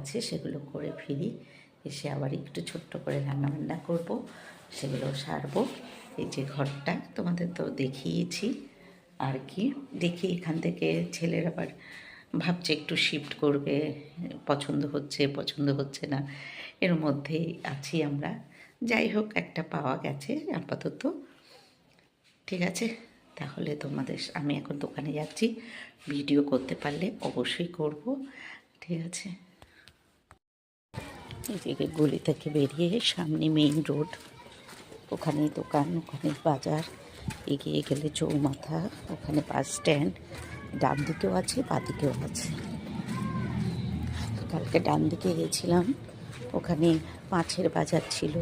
আছে, সেগুলো করে ফিরি এসে আবার একটু ছোট্ট করে রান্নাবান্না করব, সেগুলো সারবো। এই যে ঘরটা তোমাদের তো দেখিয়েছি। আর কি, দেখি এখান থেকে ছেলের আবার ভাবছে একটু শিফট করবে, পছন্দ হচ্ছে পছন্দ হচ্ছে না। এর মধ্যেই আছি আমরা। যাই হোক, একটা পাওয়া গেছে আপাতত। ঠিক আছে, তাহলে তোমাদের আমি এখন দোকানে যাচ্ছি। ভিডিও করতে পারলে অবশ্যই করব। ঠিক আছে। এদিকে গলি থেকে বেরিয়ে সামনে মেইন রোড ওখানে দোকান ওখানে বাজার, এগিয়ে গেলে চৌমাথা, ওখানে বাস স্ট্যান্ড ডান দিকেও আছে বাদিকেও আছে। কালকে ডান দিকে গেছিলাম, ওখানে মাছের বাজার ছিল,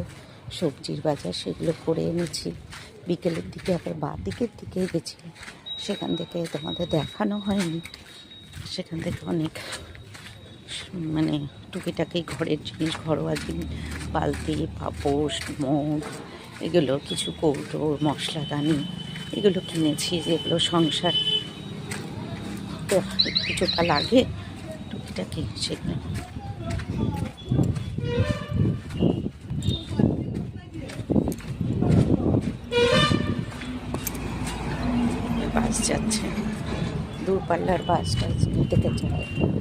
সবজির বাজার সেগুলো করে এনেছি। বিকেলের দিকে আবার বা দিকের দিকে গেছিলাম সেখান থেকে তোমাদের দেখানো হয়নি, সেখান থেকে অনেক মানে টুকিটাকি ঘরের জিনিস, ঘরোয়া জিনিস, বালতি, পাপোশ, মগ, এগুলো কিছু কৌটো, মশলাদানি, এগুলো কিনেছি যেগুলো সংসার তো কিছুটা লাগে, টুকিটাকি সেগুলো। বাস যাচ্ছে। দূরপাল্লার থেকে যায় হয়ে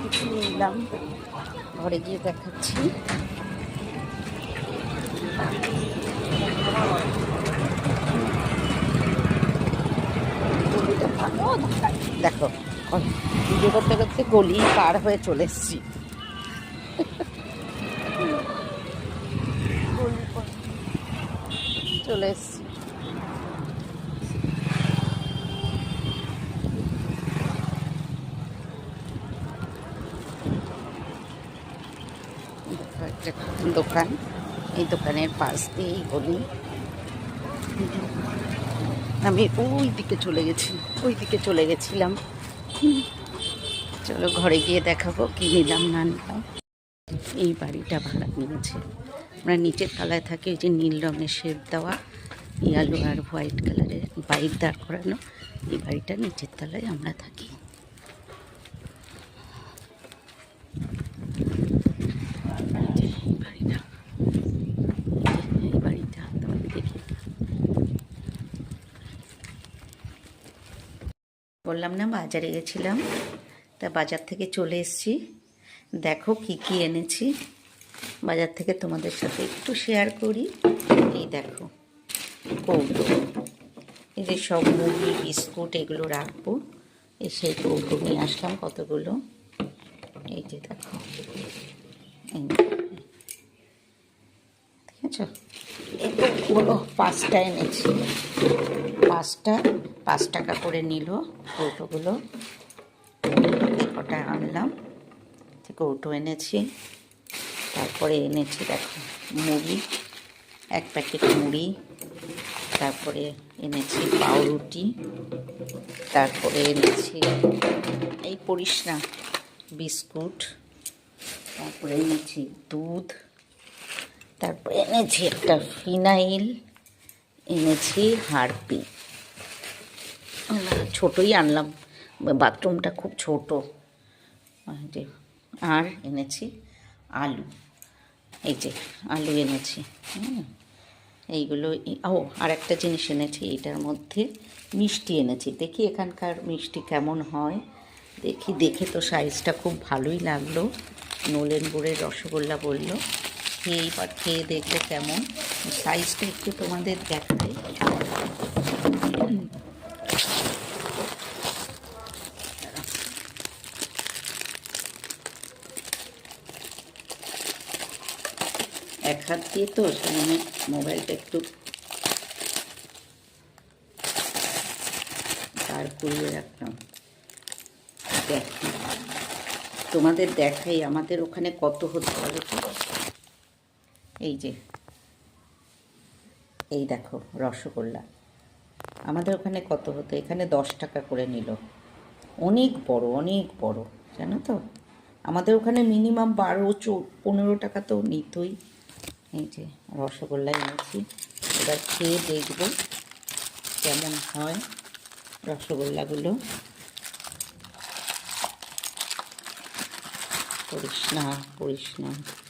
কিছু নিলাম, ঘরে গিয়ে দেখাচ্ছি। দেখো করতে করতে গলি পার হয়ে চলে এসছি। চলে এসছি দেখো একটা দোকান, এই দোকানের পাশ দিয়েই গলি। আমি ওই দিকে চলে গেছি, ওই দিকে চলে গেছিলাম। চলো ঘরে গিয়ে দেখাবো কি নিলাম, না নিলাম। এই বাড়িটা ভাড়া নিয়েছে। আমরা নিচের তলায় থাকি, ওই যে নীল রঙের শেপ দেওয়া ইয়ালো আর হোয়াইট কালারের বাইক দাঁড় করানো। এই বাড়িটা নিচের তলায় আমরা থাকি এই যে এই বাড়িটা এই বাড়িটা তোমাকে দেখি বললাম, না, বাজারে গেছিলাম। তা বাজার থেকে চলে এসেছি। দেখো কি কি এনেছি। বাজার থেকে তোমাদের সাথে একটু শেয়ার করি। এই দেখো, কৌটো। এই যে সব মুড়ি বিস্কুট এগুলো রাখব। এই সেই কৌটো নিয়ে আসলাম কতগুলো। এই যে দেখো ঠিক আছে কৌটোগুলো পাঁচটা এনেছি। পাঁচটা পাঁচ টাকা করে নিল কৌটোগুলো। কটা আনলাম কৌটো এনেছি। তারপরে এনেছি, দেখো, মুড়ি, এক প্যাকেট মুড়ি। তারপরে এনেছি পাউরুটি। তারপরে এনেছি, এই পড়িস না, বিস্কুট। তারপরে এনেছি দুধ। তারপরে এনেছি একটা ফিনাইল, এনেছি হারপি। ছোটই আনলাম, বাথরুমটা খুব ছোট। আর এনেছি আলু। এই যে, আলু এনেছি এইগুলো ও, আর একটা জিনিস এনেছি এটার মধ্যে মিষ্টি এনেছি। দেখি এখানকার মিষ্টি কেমন হয়। দেখি, দেখে তো সাইজটা খুব ভালোই লাগল। নলেন গুড়ের রসগোল্লা বলল। খেয়ে এবার খেয়ে দেখব কেমন। সাইজটা একটু তোমাদের দেখাই। এক হাত দিয়ে তো সেখানে মোবাইলটা একটু দাঁড় করিয়ে রাখলাম। দেখি। তোমাদের দেখাই আমাদের ওখানে কত হতে পারে এই যে। এই দেখো, রসগোল্লা। আমাদের ওখানে কত হতো? এখানে দশ টাকা করে নিল। অনেক বড় অনেক বড়, জানো তো? আমাদের ওখানে মিনিমাম বারো, চো, পনেরো টাকা তো নিতই। এই যে, রসগোল্লা এনেছি। এবার খেয়ে দেখব কেমন হয় রসগোল্লাগুলো। করিস না করিস না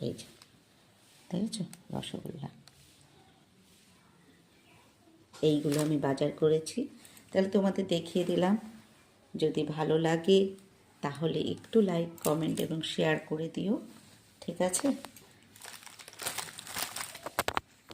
এই যে দেখেছ রসগোল্লা। এইগুলো আমি বাজার করেছি। তাহলে তোমাদের দেখিয়ে দিলাম। যদি ভালো লাগে, তাহলে একটু লাইক কমেন্ট এবং শেয়ার করে দিও। ঠিক আছে?